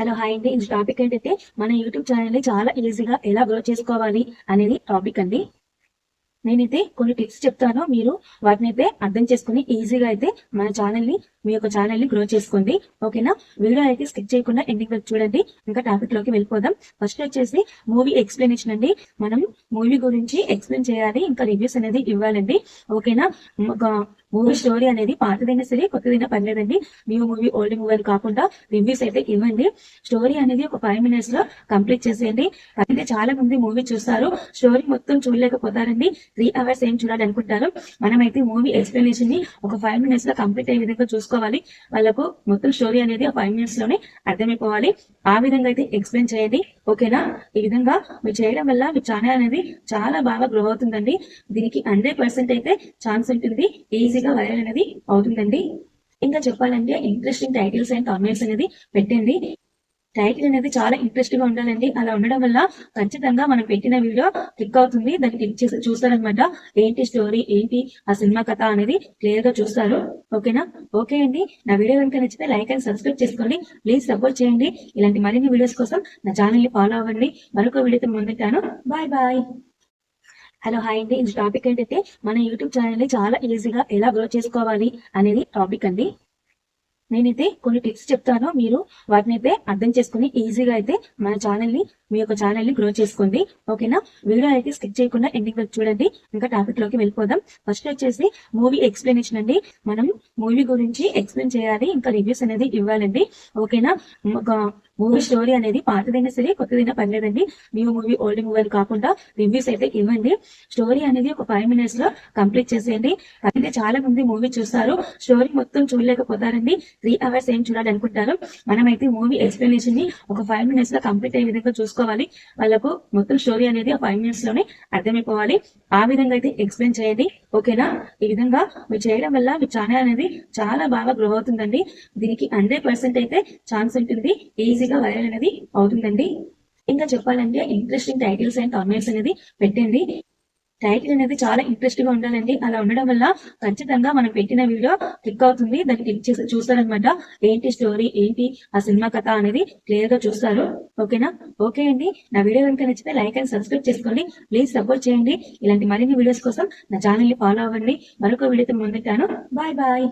Hello hi అండి. ఈ topic ఏంటంటే మన యూట్యూబ్ ఛానల్ని చాలా ఈజీగా ఎలా గ్రో చేసుకోవాలి అనేది టాపిక్ అండి. నేనైతే కొన్ని టిప్స్ చెప్తాను. మీరు వాటిని అయితే అర్థం చేసుకుని ఈజీగా అయితే మన ఛానల్ని మీ యొక్క ఛానల్ని గ్రో చేసుకోండి. ఓకేనా వీడియో అయితే స్కిప్ చేయకుండా ఎండింగ్ వరకు చూడండి. ఇంకా టాపిక్లోకి వెళ్ళిపోదాం. ఫస్ట్ వచ్చేసి మూవీ ఎక్స్ప్లెనేషన్ అండి. మనం మూవీ గురించి ఎక్స్ప్లెయిన్ చేయాలి. ఇంకా రివ్యూస్ అనేది ఇవ్వాలండి. ఓకేనా మూవీ స్టోరీ అనేది పాతదైనా సరే కొత్తదైనా పర్లేదండి. న్యూ మూవీ ఓల్డ్ మూవీ అని కాకుండా రివ్యూస్ అయితే ఇవ్వండి. స్టోరీ అనేది ఒక ఫైవ్ మినిట్స్లో కంప్లీట్ చేసేయండి. అయితే చాలా మంది మూవీ చూస్తారు. స్టోరీ మొత్తం చూడలేకపోతారండి. త్రీ అవర్స్ ఏం చూడాలి అనుకుంటారు మనమైతే మూవీ ఎక్స్ప్లెనేషన్ని ఒక ఫైవ్ మినిట్స్లో కంప్లీట్ అయ్యే విధంగా చూసుకోవాలి. వాళ్ళకు మొత్తం స్టోరీ అనేది ఆ ఫైవ్ మినిట్స్లోనే అర్థమైపోవాలి. ఆ విధంగా అయితే ఎక్స్ప్లెయిన్ చేయండి. ఓకేనా? ఈ విధంగా మీరు చేయడం వల్ల మీ ఛానల్ అనేది చాలా బాగా గ్రో అవుతుందండి. దీనికి హండ్రెడ్ పర్సెంట్ అయితే ఛాన్స్ ఉంటుంది. ఈజీ ఈజీగా వైరల్ అనేది అవుతుందండి. ఇంకా చెప్పాలంటే ఇంట్రెస్టింగ్ టైటిల్స్ అండ్ కామెంట్స్ అనేది పెట్టండి. టైటిల్ అనేది చాలా ఇంట్రెస్టింగ్గా ఉండాలండి. అలా ఉండడం వల్ల ఖచ్చితంగా మనం పెట్టిన వీడియో క్లిక్ అవుతుంది. దాన్ని క్లిక్ చేసి చూస్తారనమాట ఏంటి స్టోరీ ఏంటి ఆ సినిమా కథ అనేది క్లియర్గా చూస్తారు. ఓకేనా ఓకే అండి. నా వీడియో కనుక నచ్చితే లైక్ అండ్ సబ్స్క్రైబ్ చేసుకోండి. ప్లీజ్ సపోర్ట్ చేయండి. ఇలాంటి మరిన్ని వీడియోస్ కోసం నా ఛానల్ని ఫాలో అవ్వండి. మరొక వీడియోతో ముందుంటాను. బాయ్ బాయ్ హలో హాయ్ అండి. ఈ టాపిక్ ఏంటంటే మన యూట్యూబ్ ఛానల్ని చాలా ఈజీగా ఎలా గ్రో చేసుకోవాలి అనేది టాపిక్ అండి. నేనైతే కొన్ని టిప్స్ చెప్తాను. మీరు వాటిని అయితే అర్థం చేసుకుని ఈజీగా అయితే మన ఛానల్ని మీ యొక్క ఛానల్ని గ్రో చేసుకోండి. ఓకేనా వీడియో అయితే స్కిప్ చేయకుండా ఎండింగ్ వరకు చూడండి. ఇంకా టాపిక్లోకి వెళ్ళిపోదాం. ఫస్ట్ వచ్చేసి మూవీ ఎక్స్ప్లెనేషన్ అండి. మనం మూవీ గురించి ఎక్స్ప్లెయిన్ చేయాలి ఇంకా రివ్యూస్ అనేది ఇవ్వాలండి. ఓకేనా ఒక మూవీ స్టోరీ అనేది పాతదైనా సరే కొత్తదైనా పర్లేదండి. న్యూ మూవీ ఓల్డ్ మూవీ అని కాకుండా రివ్యూస్ అయితే ఇవ్వండి. స్టోరీ అనేది ఒక ఫైవ్ మినిట్స్లో కంప్లీట్ చేసేయండి. అయితే చాలా మంది మూవీ చూస్తారు. స్టోరీ మొత్తం చూడలేకపోతారండి. త్రీ అవర్స్ ఏం చూడాలనుకుంటారు? మనమైతే మూవీ ఎక్స్ప్లెనేషన్ని ఒక ఫైవ్ మినిట్స్లో కంప్లీట్ అయ్యే విధంగా చూసుకోవాలి. వాళ్ళకు మొత్తం స్టోరీ అనేది ఆ ఫైవ్ మినిట్స్లోనే అర్థమైపోవాలి. ఆ విధంగా అయితే ఎక్స్ప్లెయిన్ చేయండి. ఓకేనా ఈ విధంగా మీరు చేయడం వల్ల మీ ఛానల్ అనేది చాలా బాగా గ్రో అవుతుందండి. దీనికి హండ్రెడ్ పర్సెంట్ అయితే ఛాన్స్ ఉంటుంది. ఈజీగా వైరల్ అనేది అవుతుందండి. ఇంకా చెప్పాలంటే ఇంట్రెస్టింగ్ టైటిల్స్ అండ్ కామెంట్స్ అనేది పెట్టండి. టైటిల్ అనేది చాలా ఇంట్రెస్ట్గా ఉండాలండి. అలా ఉండడం వల్ల ఖచ్చితంగా మనం పెట్టిన వీడియో క్లిక్ అవుతుంది. దాన్ని క్లిక్ చేసి చూస్తారనమాట ఏంటి స్టోరీ ఏంటి ఆ సినిమా కథ అనేది క్లియర్గా చూస్తారు. ఓకేనా ఓకే అండి. నా వీడియో కనుక నచ్చితే లైక్ అండ్ సబ్స్క్రైబ్ చేసుకోండి. ప్లీజ్ సపోర్ట్ చేయండి. ఇలాంటి మరిన్ని వీడియోస్ కోసం నా ఛానల్ని ఫాలో అవ్వండి. మరొక వీడియోతో ముందుంటాను. Bye bye